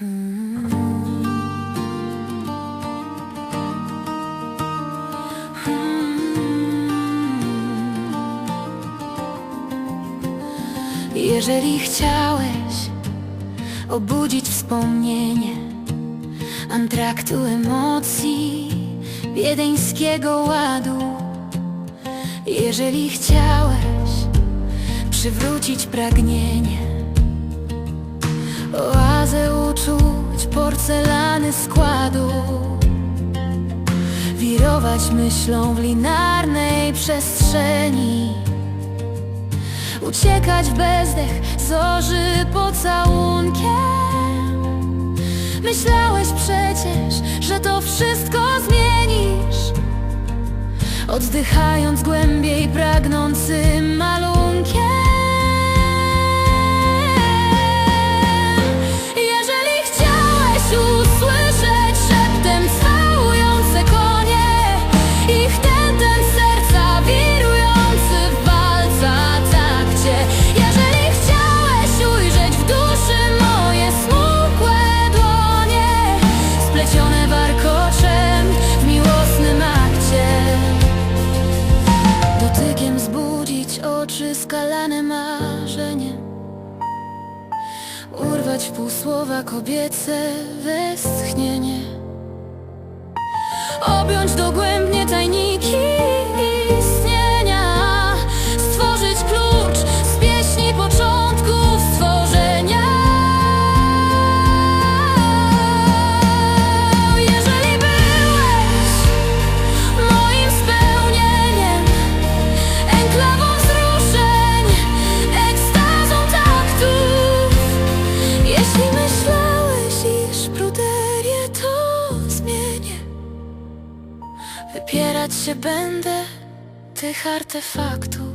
Jeżeli chciałeś obudzić wspomnienie Antraktu emocji, wiedeńskiego ładu Jeżeli chciałeś przywrócić pragnienie Uczuć porcelany składu. Wirować myślą w linarnej przestrzeni. Uciekać w bezdech zorzy pocałunkiem. Myślałeś przecież, że to wszystko zmienisz. Oddychając głębiej, pragnącym zbudzić oczy skalane marzeniem Urwać w kobiece westchnienie. Objąć dogłębnie Wypierać się będę tych artefaktów